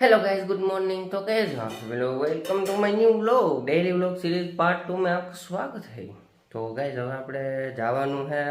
Hello guys good morning तो कैसे हैं आप सभी लोग welcome to my new vlog daily vlog series part two માં આપનું સ્વાગત છે તો ગાઈસ હવે આપણે જવાનું છે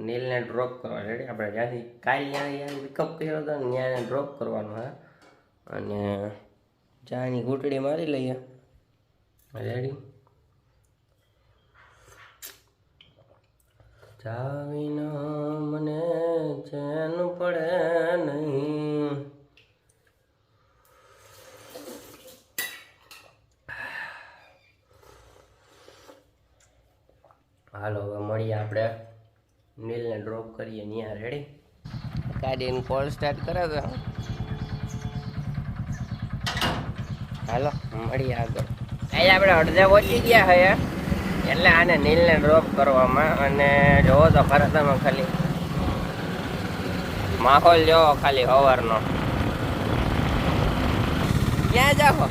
નીલને ડ્રોપ કરવા રેડી આપણે જ્યાંથી કાલ ત્યાં ત્યાં પિકઅપ કર્યો હતો ને ત્યાં ડ્રોપ કરવાનું છે અને ચાની ઘૂંટડી મારી લઈએ રેડી ચાવીના મને ગાડીને કોલ સ્ટાર્ટ કરે તો હાલો, મળીએ આગળ. અહીં આપણે અડધા પહોંચી ગયા હે, એટલે આને નીલને ડ્રોપ કરવામાં અને જોવો તો ખરા તમે ખાલી. માહોલ જોવો ખાલી સવારનો ક્યાં જાઓ?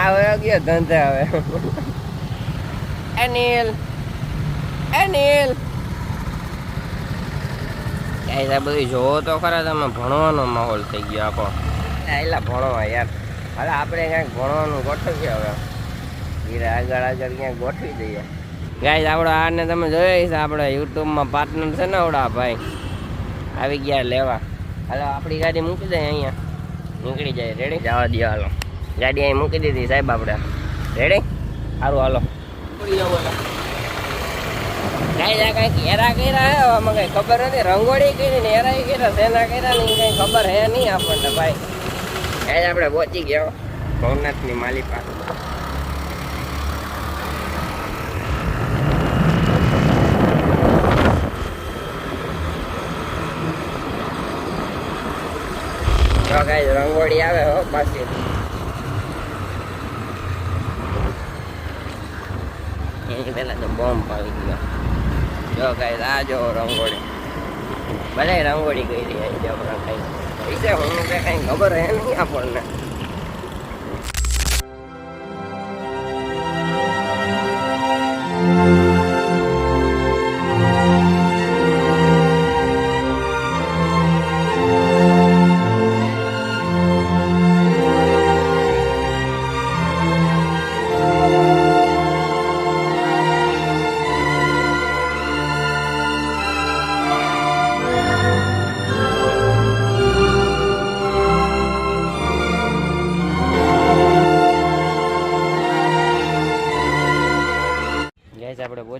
આવે ગયો ધંધે હવે. અનિલ અનિલ આ બધું જોવો તો ખરા તમે ભણવાનો માહોલ થઈ ગયો આખો. એટલે ભણવા યાર. હવે આપણે ક્યાંક ભણવાનું ગોઠવીએ હવે. ધીરે આગળ આગળ ક્યાંક ગોઠવી દઈએ. ગાઈસ આપણો આને તમે જોઈ છે આપણે યુટ્યુબમાં પાર્ટનર છે ને આવડા ભાઈ. આવી ગયા લેવા. હાલો, આપણી ગાડી મૂકી દઈએ અહીંયા. નીકળી જાય રેડી જવા દો હાલો. ગાડી અહીં મૂકી દીધી સાહેબ આપણે. રેડી સારું, હાલો. કાંઈ જા કાંઈક હેરા કર્યા હે આમાં કઈ ખબર નથી રંગોળી કરી ને હેરા કર્યા શેના કર્યા ને કઈ ખબર હે નહીં આપણને ભાઈ કાંઈ આપણે પહોંચી ગયો ભવનાથની માલી પાસે તો કાંઈ રંગોળી આવે હો પાછી એની પહેલા તો બોમ્બ આવી ગયો જો કઈ આ જો રંગોળી. ભલે રંગોળી કરી રહી છે આપણે કઈ હું કઈ ખબર હે નહીં આપણને.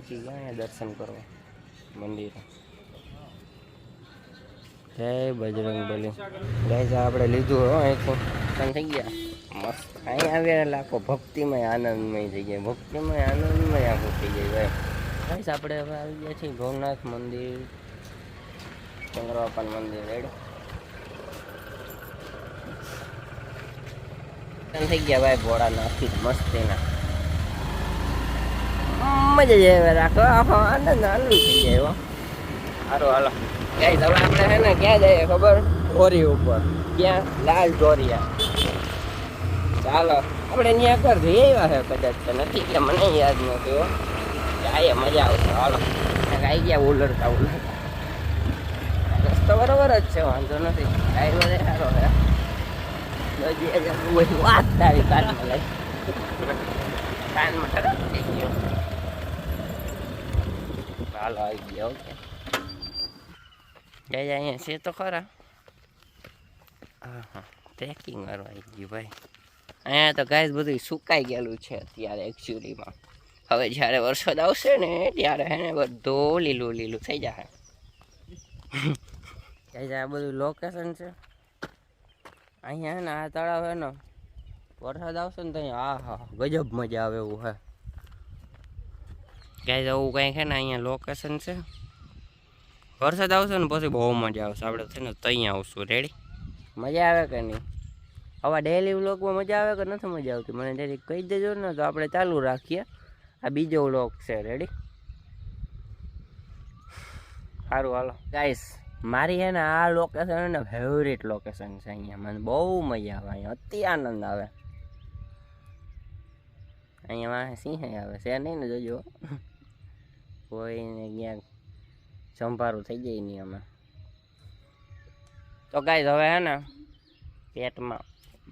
પહોંચી ગયા દર્શન કરવા મંદિરે. જય બજરંગ બલી. સાહેબ આપણે લીધું હો અહીંથી. થઈ ગયા? મસ્ત. અહીં આવ્યા એટલે આખો ભક્તિમય, આનંદમય થઈ ગયા. ભક્તિમય, આનંદમય આખું થઈ જાય ભાઈ. ગેસ આપણે હવે આવી ગયા છીએ ભવનાથ મંદિર. ચંદ્રબાપાન મંદિર રેડ. થઈ ગયા ભાઈ ભોળાનાથ મસ્તીના મજા જ આવે રાખો આખો આનંદ આનંદ થઈ જાય હો. સારું હાલો. ગાઈસ તમે આપણે છે ને ક્યાં જઈએ ખબર? ઢોરી ઉપર. ક્યાં? લાલ ધોરિયા. ચાલો. આપણે ત્યાં આગળ જઈ આવ્યા છે કદાચ તો નથી કે મને યાદ નથી હો. જાય મજા આવશે. હાલો. ક્યાંક આવી ગયા ઉલરતા ઉલરતા રસ્તો બરોબર જ છે વાંધો નથી. ડ્રાઈવર સારો છે. બધી વાત તારી કાનમાં લઈ કાનમાં ખરાબ થઈ ગયો. હાલો આવી ગયા ઓકે જય અહીંયા છે તો ખરા હા હા ટ્રેકિંગ વાળું આવી ગયું ભાઈ અહીંયા તો ગાય બધું સુકાઈ ગયેલું છે અત્યારે એકચ્યુઅલીમાં હવે જ્યારે વરસાદ આવશે ને ત્યારે હે ને બધું લીલું લીલું થઈ જશે ગાય આ બધું લોકેશન છે અહીંયા ને આ તળાવ હે ને વરસાદ આવશે ને તો અહીંયા આ હા ગજબ મજા આવે એવું હે. ગાઈઝ આવું કંઈક છે ને અહીંયા લોકેશન છે. વરસાદ આવશે ને પછી બહુ મજા આવશે. આપણે છે ને ત્યાં આવશું. રેડી મજા આવે કે નહીં? આવા ડેલી વ્લોગમાં મજા આવે કે નથી મજા આવતી? મને જરી કહી દેજો ને, તો આપણે ચાલુ રાખીએ. આ બીજો વ્લોગ છે. રેડી સારું, હાલો. ગાઈસ મારી છે ને આ લોકેશન ને ફેવરેટ લોકેશન છે અહીંયા. મને બહુ મજા આવે. અહીંયા અતિ આનંદ આવે. અહીંયા સિંહ આવે. છે નહીં ને જોજો. કોઈને ક્યાંક સંભારું થઈ જાય નહીં અમે તો કાંઈ હવે હે ને પેટમાં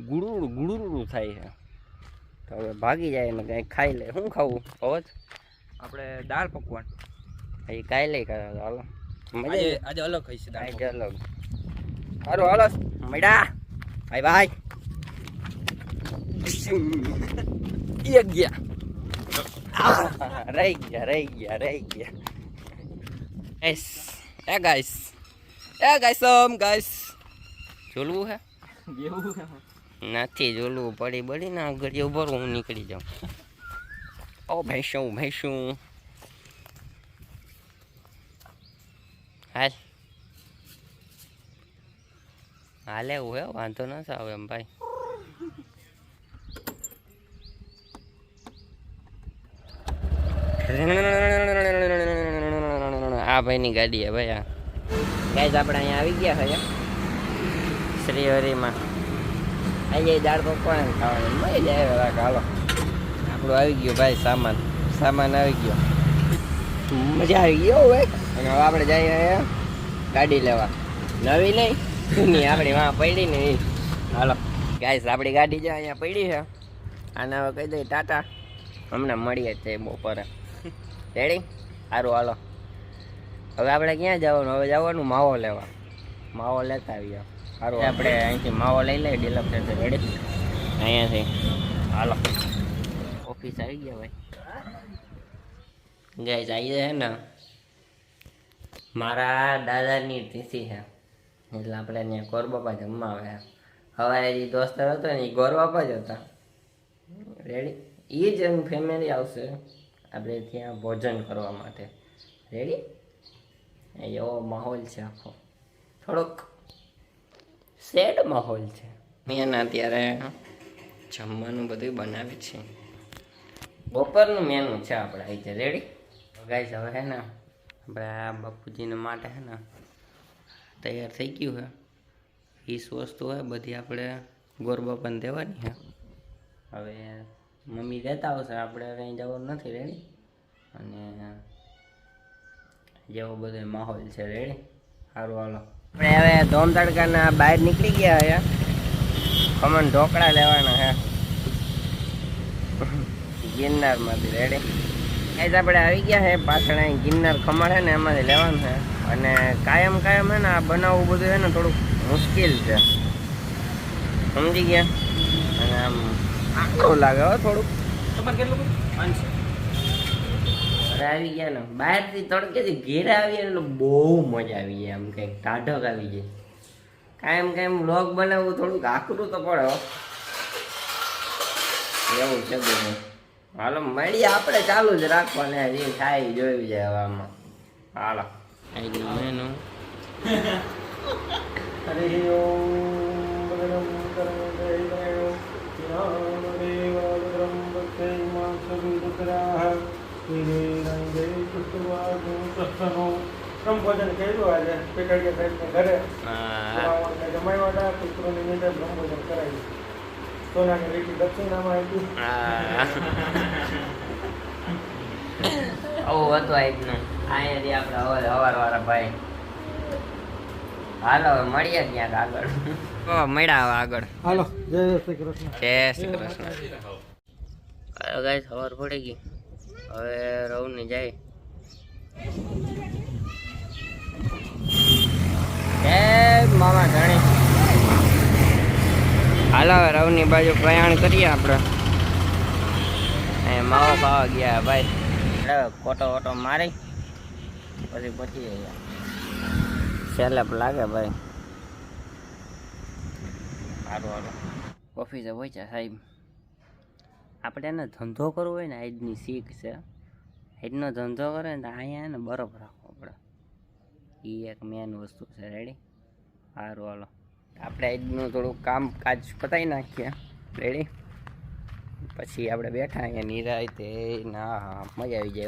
ગુડુડું ગુડુડું થાય છે. તો હવે ભાગી જાય ને કંઈ ખાઈ લે. શું ખાવું? હવે આપણે દાળ પકવાન. એ ખાઈ લે કરે હાલો. મજા આજે આજે અલગ ખાઈશ છે અલગ. સારું હાલો. મેડા. Bye bye. એક ગયા. રહી ગયા રહી ગયા રહી ગયા એસ એ ગાઈસ એ ગાઈસ ઓમ ગાઈસ જોલવું હે? નથી જોલવું પડી પડી ના આગળ ઊભો રહું, હું નીકળી જાઉં. ઓ ભેંસું ભેંસું. હાલ. હાલે એવું હે વાંધો ના આવે એમ ભાઈ. આ ભાઈની ગાડી હે ભાઈ આ. ગાઈઝ આપણે અહીંયા આવી ગયા છે શ્રીહરિમાં. અહીંયા દાળ પકવાન ખાવાનું. મળી જાય હાલો. આપણું આવી ગયું ભાઈ સામાન. સામાન આવી ગયો. મજા આવી ગયો હવે. અને હવે આપણે જઈએ ગાડી લેવા. નવી નહીં. જૂની આપણી વાં પડી ને ઈ. હાલો. ગાઈસ આપણી ગાડી જે અહીંયા પડી છે. આને હવે કહી દઈએ ટાટા. હમણાં મળીએ તે બપોરે. રેડી સારું હાલો. હવે આપણે ક્યાં જવાનું? હવે જવાનું માવો લેવા. માવો લેતા આવીએ. સારું આપણે અહીંથી માવો લઈ લઈએ ડીલપ સેન્ટર રેડી અહીંયાથી. હાલો. ઓફિસ આવી ગયા ભાઈ. ગાઈસ આવી છે ને મારા દાદાની તિથિ છે. એટલે આપણે ત્યાં ગોરબાપા જમવા આવ્યા હવે જે દોસ્તર હતો ને એ ગોરબાપા જ હતા. રેડી એ જ ફેમિલી આવશે. આપણે ત્યાં ભોજન કરવા માટે. રેડી એવો માહોલ છે આખો. થોડોક સેડ માહોલ છે. મેં અત્યારે જમવાનું બધું બનાવે છે. બપોરનું મેનુ છે આપણે છે રેડી ગાઈસ હવે હે ને આપણે આ બાપુજીને માટે હે ને તૈયાર થઈ ગયું છે વીસ વસ્તુ હોય બધી આપણે ગોરબા પણ દેવાની છે હવે મમ્મી દેતા આવશે આપણે કંઈ જવાનું નથી રેડી અને જેવો બધો માહોલ છે રેડી સારું હાલો. આપણે હવે ધોમ તડકાના બહાર નીકળી ગયા છે ખમણ ઢોકળા લેવાના હે. ગિરનારમાંથી રેડી ગાઈસ આપણે આવી ગયા છે પાછળ અહીં ગિરનાર ખમણ છે ને એમાંથી લેવાનું છે અને કાયમ કાયમ છે ને આ બનાવવું બધું છે ને થોડુંક મુશ્કેલ છે. સમજી ગયા? અને આમ આખું લાગે હો થોડુંક. તમારે કેટલું પાંચસો. અરે આવી ગયા ને. બહારથી તડકેથી ઘેર આવીએ એટલે બહુ મજા આવી જાય આમ કંઈક ટાઢક આવી જાય કાયમ કાયમ વ્લોગ બનાવવું થોડુંક આકરું તો પડે એવું છે બધું. હાલો મળીએ આપણે ચાલુ જ રાખવાને. જે થાય જોઈ જાય હવે આમાં. હાલો. આવી ગયું મેનુ હરે ઓમ જ્ઞાનદેવાગ્રમ ભક્તૈમાં સવિરુદ્રાહ વિવેરંગે કૃષ્ણવાદુ કર્યું આજે પેટાડિયા સાહેબને ઘરે હા બ્રાહ્મણને જમાડ્યા હતા પિતૃ નિમિત્તે બ્રહ્મ ભોજન કરાવ્યું સોનાની લીટી દક્ષિણામાં આપી. આવું હતું આ રીતનું અહીંયાથી આપણે અવાર અવાર ભાઈ. હાલો હવે મળીએ ક્યાંક આગળ. ઓ મળ્યા આગળ. હાલો જય શ્રી કૃષ્ણ. જય શ્રી કૃષ્ણ. હાલો ખબર પડી ગઈ. હવે રવની જાય. જય મામા ધણી હાલો રવની બાજુ પ્રયાણ કરીએ આપણે. એ માવો ખાવા ગયા ભાઈ. ખોટો ઓટો મારી. પછી પછી ગયા સેલેપ લાગે ભાઈ. સારું હાલો ઓફિસે છે સાહેબ. આપણે એને ધંધો કરવો હોય ને, આજની શીખ છે. આજનો ધંધો કરે ને તો અહીંયા એને બરફ રાખવો પડે. એ એક મેન વસ્તુ છે રેડી સારું હાલો. આપણે આજનું થોડુંક કામ કાજ પતાવી નાખીએ. રેડી પછી આપણે બેઠા અહીંયા નિરાયતે, ના, મજા આવી જાય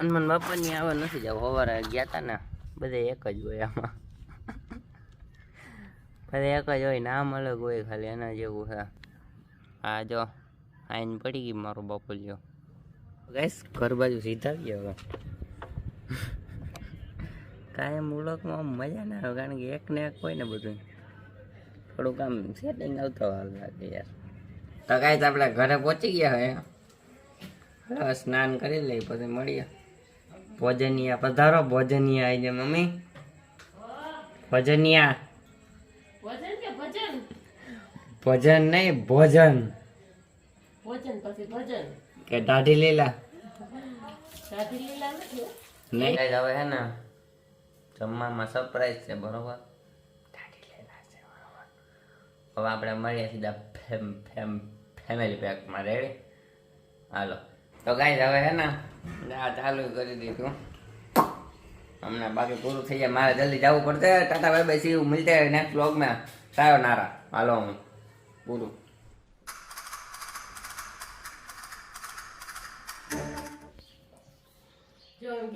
હનુમાન બાપાની આવે નથી જવું. સવારે ગયા હતા ને, બધે એક જ હોય આમાં. બધે એક જ હોય નામ અલગ હોય ખાલી એના જેવું છે. આ જો, આઈને પડી ગઈ મારો બાપુલિયો. ગેસ ઘર બાજુ સીધા ગયા હવે. કાયમ વ્લોગમાં મજા ના આવે, કારણ કે એક ને એક હોય ને બધું. થોડુંક આમ સેટિંગ આવતો હાલ લાગે યાર. તો કાંઈ આપણે ઘરે પહોંચી ગયા હવે. હવે સ્નાન કરી લઈ પછી મળીએ. ભોજનિયા, પધારો, ભોજનિયા આવી જાય મમ્મી. ભોજનિયા. ભજન કે ભજન? ભોજન નહીં ભોજન. ભોજન પછી ભજન. કે દાઢી લીલા. દાઢી લીલા નથી નહીં. હવે હે ને. જમવામાં સરપ્રાઈઝ છે બરોબર? દાઢી લીલા છે બરોબર. હવે આપણે મળીએ સીધા ફેમ ફેમ ફેમિલી પેકમાં રેડી હાલો. તો ગાઈઝ હવે હે ને આ ચાલુ કરી દીધું. હમણાં બાકી પૂરું થઈ જાય. મારે જલ્દી જવું પડશે. ટાટા ભાઈ ભાઈ સીવું મિલતે નેક્સ્ટ બ્લોગમાં સાયો નારા. હાલો હું. પૂરું. જો એમ